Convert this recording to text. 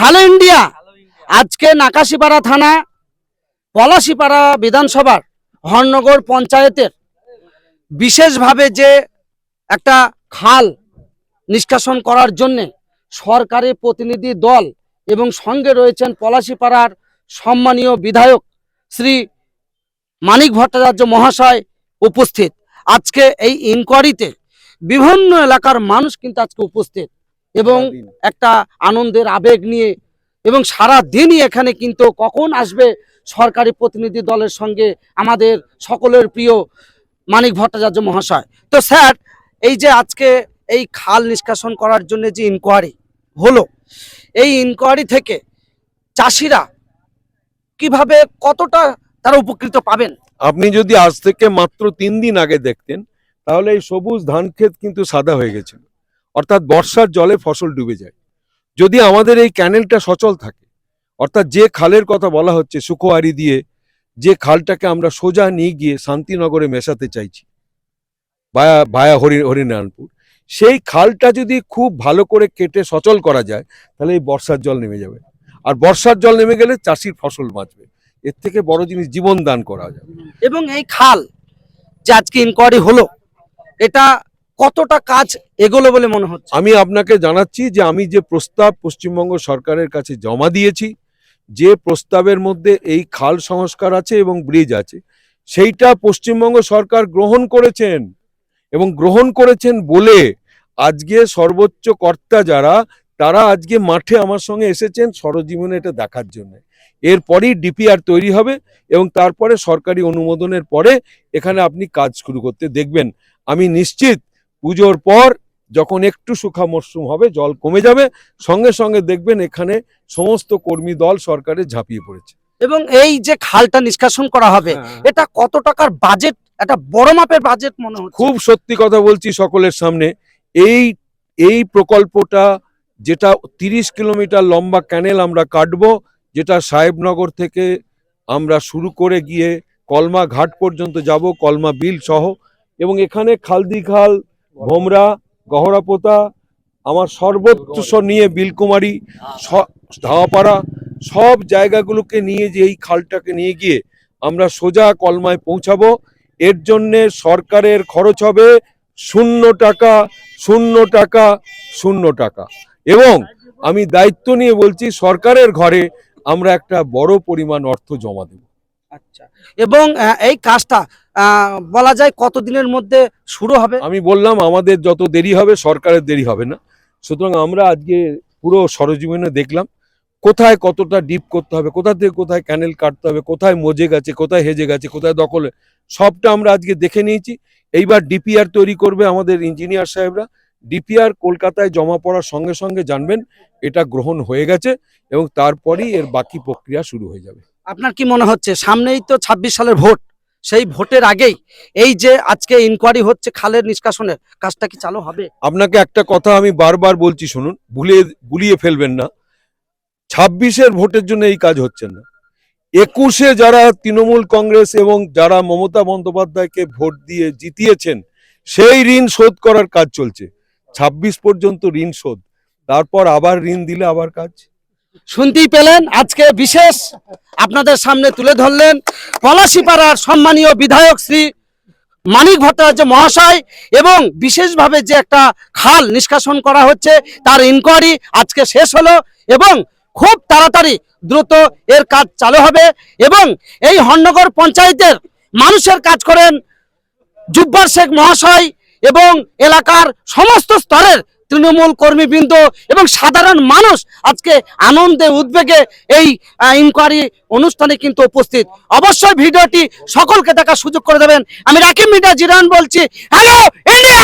Hello India. আজকে নাকাশিপাড়া থানা পলাশিপাড়া বিধানসভার হরনগর পঞ্চায়েতের বিশেষভাবে যে একটা খাল নিষ্কাশন করার জন্যে সরকারি প্রতিনিধি দল এবং সঙ্গে রয়েছেন পলাশিপাড়ার সম্মানীয় বিধায়ক শ্রী মানিক ভট্টাচার্য মহাশয় উপস্থিত। আজকে এই ইনকোয়ারিতে বিভিন্ন এলাকার মানুষ কিন্তু আজকে উপস্থিত। এবং একটা আনন্দের আবেগ নিয়ে এবং সারা দিনই এখানে কিন্তু কখন আসবে সরকারি প্রতিনিধি দলের সঙ্গে আমাদের সকলের প্রিয় মানিক ভট্টাচার্য মহাশয়। তো স্যার এই যে আজকে এই খাল নিষ্কাশন করার জন্য যে ইনকোয়ারি হলো এই ইনকোয়ারি থেকে চাষিরা কীভাবে কতটা তারা উপকৃত পাবেন? আপনি যদি আজ থেকে মাত্র তিন দিন আগে দেখতেন তাহলে এই সবুজ ধান ক্ষেত কিন্তু সাদা হয়ে গেছিল। অর্থাৎ বর্ষার জলে ফসল ডুবে যায়। যদি আমাদের এই ক্যানেলটা সচল থাকে, অর্থাৎ যে খালের কথা বলা হচ্ছে সুখোয়ারি দিয়ে, যে খালটাকে আমরা সোজা নিয়ে গিয়ে শান্তিনগরে মেশাতে চাইছি, ভায়া ভায়া হরি, হরিনারায়ণপুর, সেই খালটা যদি খুব ভালো করে কেটে সচল করা যায়, তাহলে এই বর্ষার জল নেমে যাবে। আর বর্ষার জল নেমে গেলে চাষির ফসল বাঁচবে। এর থেকে বড় জিনিস জীবন দান করা যাবে। এবং এই খাল যে আজকে ইনকোয়ারি হলো, এটা কতটা কাজ এগোলো বলে মনে হচ্ছে? আমি আপনাকে জানাচ্ছি যে আমি যে প্রস্তাব পশ্চিমবঙ্গ সরকারের কাছে জমা দিয়েছি, যে প্রস্তাবের মধ্যে এই খাল সংস্কার আছে এবং ব্রিজ আছে, সেইটা পশ্চিমবঙ্গ সরকার গ্রহণ করেছেন এবং গ্রহণ করেছেন বলে আজকে সর্বোচ্চ কর্তা যারা, তারা আজকে মাঠে আমার সঙ্গে এসেছেন সরজীবনে এটা দেখার জন্য। এরপরই ডিপিআর তৈরি হবে এবং তারপরে সরকারি অনুমোদনের পরে এখানে আপনি কাজ শুরু করতে দেখবেন। আমি নিশ্চিত পুজোর পর যখন একটু সুখা মরশুম হবে জল কমে যাবে সঙ্গে সঙ্গে দেখবেন এখানে সমস্ত কর্মী দল সরকারে ঝাঁপিয়ে পড়েছে। এবং এই যে খালটা নিষ্কাশন করা হবে এটা কত টাকার বাজেট একটা বড় মাপের বাজেট মনে হচ্ছে। খুব সত্যি কথা বলছি সকলের সামনে এই এই প্রকল্পটা যেটা তিরিশ কিলোমিটার লম্বা ক্যানেল আমরা কাটবো যেটা সাহেবনগর থেকে আমরা শুরু করে গিয়ে কলমা ঘাট পর্যন্ত যাব কলমা বিল সহ এবং এখানে খালদি খাল ভোমরা, গহরাপোতা, আমার সর্বোচ্চ নিয়ে বিলকুমারী ধাওয়াপাড়া, সব জায়গাগুলোকে নিয়ে যে এই খালটাকে নিয়ে গিয়ে আমরা সোজা কলমায় পৌঁছাবো। এর জন্যে সরকারের খরচ হবে শূন্য টাকা শূন্য টাকা শূন্য টাকা। এবং আমি দায়িত্ব নিয়ে বলছি, সরকারের ঘরে আমরা একটা বড় পরিমাণ অর্থ জমা দেব। আচ্ছা। এবং এই কাজটা বলা যায় কতদিনের মধ্যে শুরু হবে? আমি বললাম আমাদের যত দেরি হবে, সরকারের দেরি হবে না। সুতরাং আমরা আজকে পুরো সরজীবনে দেখলাম কোথায় কতটা ডিপ করতে হবে, কোথা থেকে কোথায় ক্যানেল কাটতে হবে, কোথায় মজে গেছে, কোথায় হেজে গেছে, কোথায় দখলে। সবটা আমরা আজকে দেখে নিয়েছি। এইবার ডিপিআর তৈরি করবে আমাদের ইঞ্জিনিয়ার সাহেবরা। ডিপিআর কলকাতায় জমা পড়ার সঙ্গে সঙ্গে জানবেন, এটা গ্রহণ হয়ে গেছে এবং তারপরেই এর বাকি প্রক্রিয়া শুরু হয়ে যাবে। আপনার কি মনে হচ্ছে? সামনেই তো ছাব্বিশ সালের ভোট। সেই ভোটের আগেই এই যে আজকে ইনকোয়ারি হচ্ছে খালের নিষ্কাশনের, কাজটা কি চালু হবে? আপনাকে একটা কথা আমি বারবার বলছি, শুনুন ভুলিয়ে গুলিয়ে ফেলবেন না। ছাব্বিশের ভোটের জন্য এই কাজ হচ্ছে না। একুশে যারা তৃণমূল কংগ্রেস এবং যারা মমতা বন্দ্যোপাধ্যায়কে ভোট দিয়ে জিতিয়েছেন, সেই ঋণ শোধ করার কাজ চলছে। ছাব্বিশ পর্যন্ত ঋণ শোধ। তারপর আবার ঋণ দিলে আবার কাজ? শুনতেই পেলেন, আজকে বিশেষ আপনাদের সামনে তুলে ধরলেন পলাশিপাড়ার সম্মানীয় বিধায়ক শ্রী মানিক ভট্টাচার্য মহাশয় এবং বিশেষভাবে যে একটা খাল নিষ্কাশন করা হচ্ছে তার ইনকোয়ারি আজকে শেষ হলো এবং খুব তাড়াতাড়ি দ্রুত এর কাজ চালু হবে এবং এই হরনগর পঞ্চায়েতের মানুষের কাজ করেন জুব্বার শেখ মহাশয় এবং এলাকার সমস্ত স্তরের তৃণমূল কর্মীবৃন্দ এবং সাধারণ মানুষ আজকে আনন্দে, উদ্বেগে এই ইনকোয়ারি অনুষ্ঠানে কিন্তু উপস্থিত। অবশ্যই ভিডিওটি সকলকে দেখার সুযোগ করে দেবেন। আমি রাকিব মিডিয়া জিরান বলছি হ্যালো ইন্ডিয়া